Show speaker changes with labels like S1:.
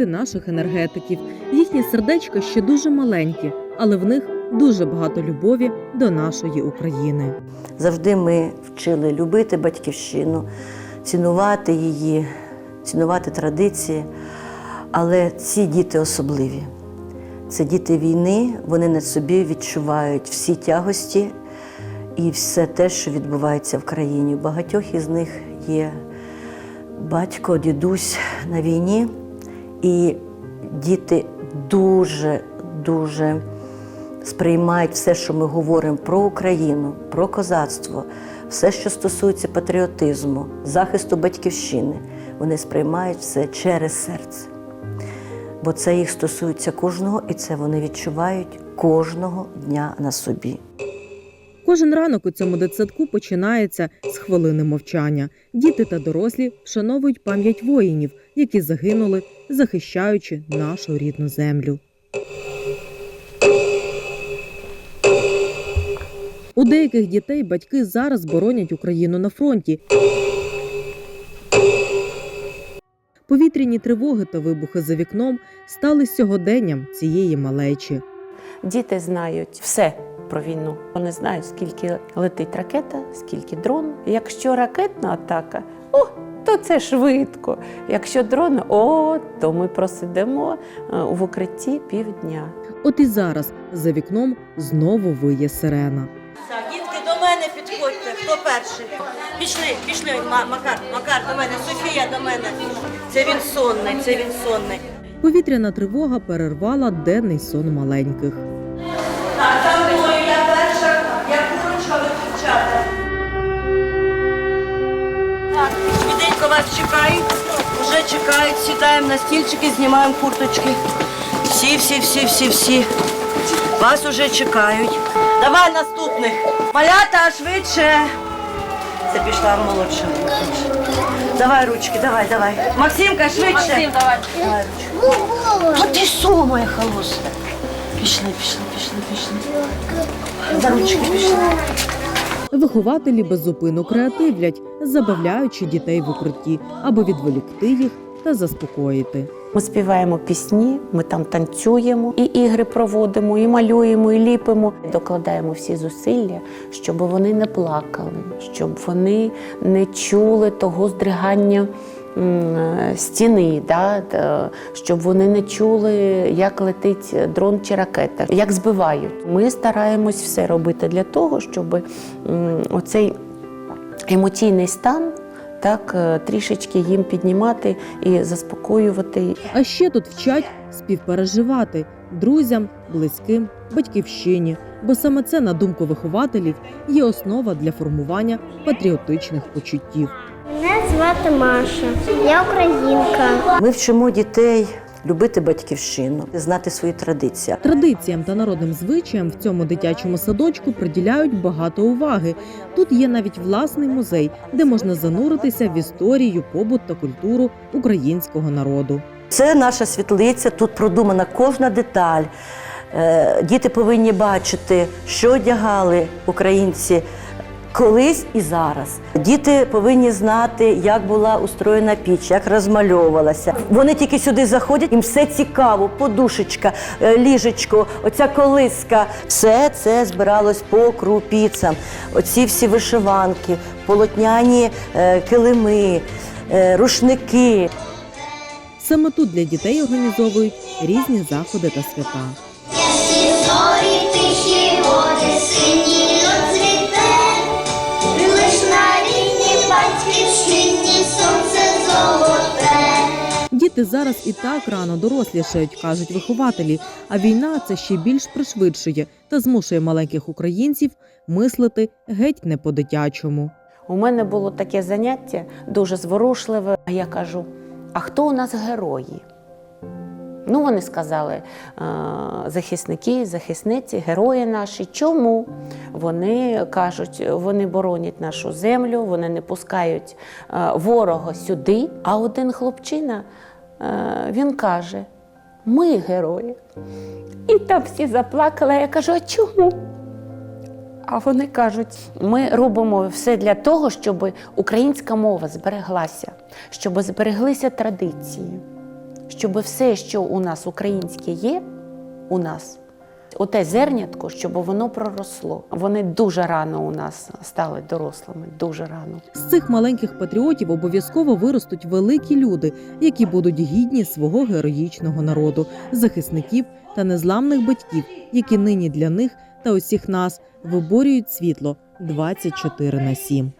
S1: діти наших енергетиків. Їхні сердечка ще дуже маленькі, але в них дуже багато любові до нашої України.
S2: Завжди ми вчили любити батьківщину, цінувати її, цінувати традиції. Але ці діти особливі. Це діти війни, вони на собі відчувають всі тягості і все те, що відбувається в країні. У багатьох із них є батько, дідусь на війні, і діти дуже, дуже сприймають все, що ми говоримо про Україну, про козацтво, все, що стосується патріотизму, захисту батьківщини, вони сприймають все через серце. Бо це їх стосується кожного, і це вони відчувають кожного дня на собі.
S1: Кожен ранок у цьому дитсадку починається з хвилини мовчання. Діти та дорослі вшановують пам'ять воїнів, які загинули, захищаючи нашу рідну землю. У деяких дітей батьки зараз боронять Україну на фронті. Повітряні тривоги та вибухи за вікном стали сьогоденням цієї малечі.
S3: Діти знають все про війну. Вони знають, скільки летить ракета, скільки дрон. Якщо ракетна атака, о, то це швидко. Якщо дрон, о, то ми просидимо е, в укритті півдня.
S1: От і зараз за вікном знову виє сирена.
S4: Так, дітки до мене підходьте. Хто перший? Пішли, пішли, Макар, Макар до мене, Софія до мене. Це він сонний, це він сонний.
S1: Повітряна тривога перервала денний сон маленьких.
S4: Так, за мною я перша, я курочка виключати. Так, швиденько вас чекають. Вже чекають, сідаємо на стільчики, знімаємо курточки. Всі, всі, всі, всі, всі. Вас уже чекають. Давай наступних. Малята, швидше. Це пішла молодша. Давай ручки, давай, давай. Максимка, швидше. Максим, давай. Давай ручки. А ти що, моя холоста? Пішли, пішли, пішли, пішли. За ручки пішли.
S1: Вихователі без зупину креативлять, забавляючи дітей в укритті, аби відволікти їх та заспокоїти.
S3: Ми співаємо пісні, ми там танцюємо, і ігри проводимо, і малюємо, і ліпимо. Докладаємо всі зусилля, щоб вони не плакали, щоб вони не чули того здригання стіни, да? щоб вони не чули, як летить дрон чи ракета, як збивають. Ми стараємось все робити для того, щоб оцей емоційний стан. Так, е, трішечки їм піднімати і заспокоювати.
S1: А ще тут вчать співпереживати друзям, близьким, батьківщині, бо саме це, на думку вихователів, є основа для формування патріотичних почуттів.
S5: Звати Маша, я українка.
S2: Ми вчимо дітей любити батьківщину, знати свої традиції.
S1: Традиціям та народним звичаям в цьому дитячому садочку приділяють багато уваги. Тут є навіть власний музей, де можна зануритися в історію, побут та культуру українського народу.
S2: Це наша світлиця, тут продумана кожна деталь. Е, Діти повинні бачити, що одягали українці колись і зараз. Діти повинні знати, як була устроєна піч, як розмальовувалася. Вони тільки сюди заходять, їм все цікаво, подушечка, е, ліжечко, оця колиска. Все це збиралось по крупіцям. Оці всі вишиванки, полотняні е, килими, е, рушники.
S1: Саме тут для дітей організовують різні заходи та свята.
S5: Зорі тихі води сині
S1: Діти зараз і так рано дорослішають, кажуть вихователі. А війна це ще більш пришвидшує та змушує маленьких українців мислити геть не по-дитячому.
S3: У мене було таке заняття дуже зворушливе. А я кажу: а хто у нас герої? Ну, вони сказали, «Е, захисники, захисниці, герої наші. Чому? Вони кажуть, вони боронять нашу землю, вони не пускають ворога сюди. А один хлопчина він каже: ми герої. І там всі заплакали. Я кажу, а чому? А вони кажуть, ми робимо все для того, щоб українська мова збереглася, щоб збереглися традиції, щоб все, що у нас українське є, у нас, оте зернятко, щоб воно проросло. Вони дуже рано у нас стали дорослими, дуже рано.
S1: З цих маленьких патріотів обов'язково виростуть великі люди, які будуть гідні свого героїчного народу, захисників та незламних батьків, які нині для них та усіх нас виборюють світло 24 на 7.